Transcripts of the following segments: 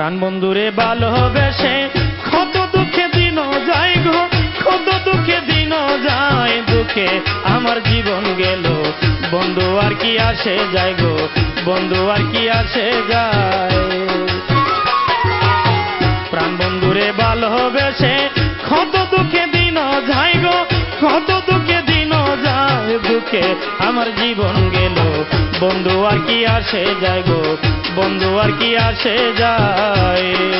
প্রাণ বন্ধুরে ভালোবেসে কত দুঃখে দিন যায় গো, কত দুঃখে দিন যায় দুঃখে। আমার জীবন গেল, বন্ধু আর কি আসে যায় গো, বন্ধু আর কি আসে যায়। প্রাণ বন্ধুরে ভালোবেসে কত দুঃখে দিন যায় গো, কত দুঃখে আমার জীবন গেল। বন্ধু আর কি আসে যায় গো বন্ধু আর কি আসে যায়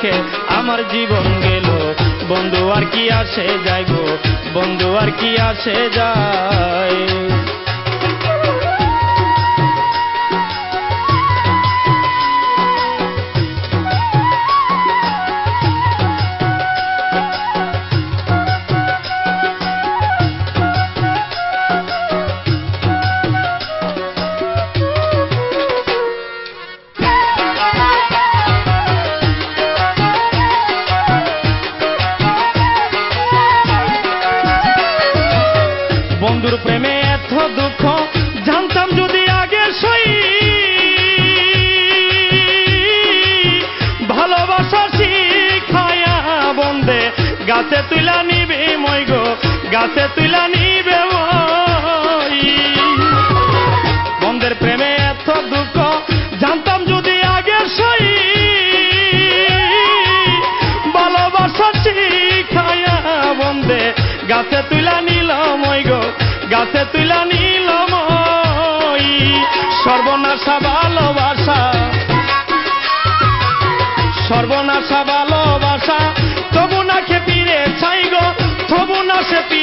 দুঃখে আমার জীবন গেল। বন্ধু আর কি আসে গো বন্ধু আর কি আসে যায়? গাছে তুলা নিবে মই গো, গাছে তুলা নিবে বন্ধের প্রেমে এত দুঃখ, জানতাম যদি আগে সই। ভালোবাসা শিখায়া বন্দে গাছে তুলা নিল মই গো, গাছে তুলা নিল মই। সর্বনাশা ভালোবাসা, সর্বনাশা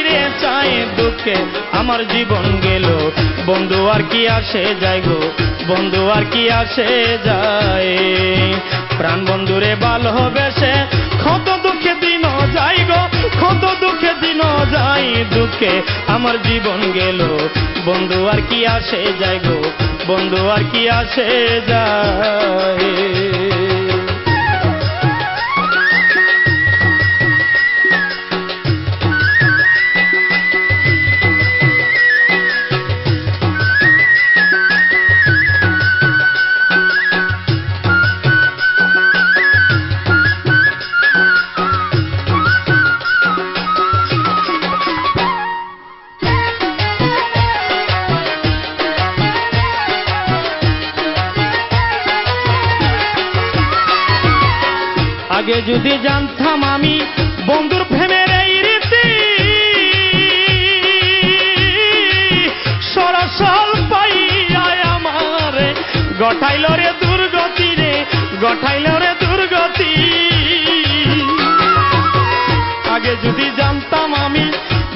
সে ফিরে চাই দুঃখে আমার জীবন গেল। বন্ধু আর কি আসে যায় গো? বন্ধু আর কি আসে যায়? প্রাণ বন্ধুরে ভালোবেসে কত দুঃখে দিন যাই গো। কত দুঃখে দিন যাই দুঃখে আমার জীবন গেল। বন্ধু আর কি আসে যায় গো? বন্ধু আর কি আসে যায়? আগে যদি জানতাম আমি বন্ধুর প্রেমের এই রীতি। সরাসল পাইয়ায় আমার গঠাইল রে দুর্গতি রে, গঠাইল রে দুর্গতি। আগে যদি জানতাম আমি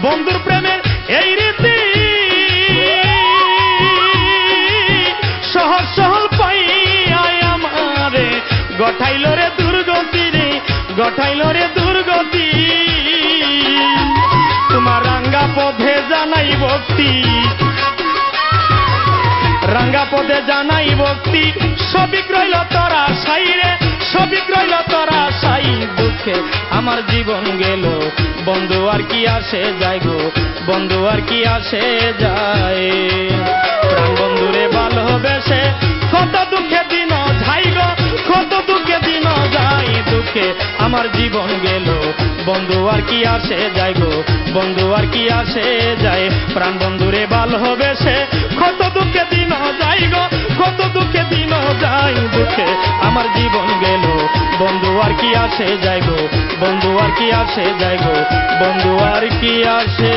বন্ধুর প্রেমের এই ভক্তি। রাঙ্গা পদে জানাই ভক্তি। সবিক রইল তোরা সাই রে সবিক রইল তোরা সাই দুঃখে আমার জীবন গেল, বন্ধু আর কি আসে যায় গো, বন্ধু আর কি আসে যায়। প্রাণ বন্ধুরে ভালোবেসে কত দুঃখে দিন যাই গো কত দুঃখে দিন যাই দুঃখে আমার জীবন গেল। বন্ধু, আর কি আসে যায় গো? বন্ধু, আর কি আসে যায়? প্রাণ বন্ধুরে বাল হবে সে। কত দুঃখে দিন যাই গো, কত দুঃখে দিন যাই দুঃখে আমার জীবন গেল, বন্ধু, আর কি আসে যাই গো? বন্ধু, আর কি আসে যাই গো? বন্ধু, আর কি আসে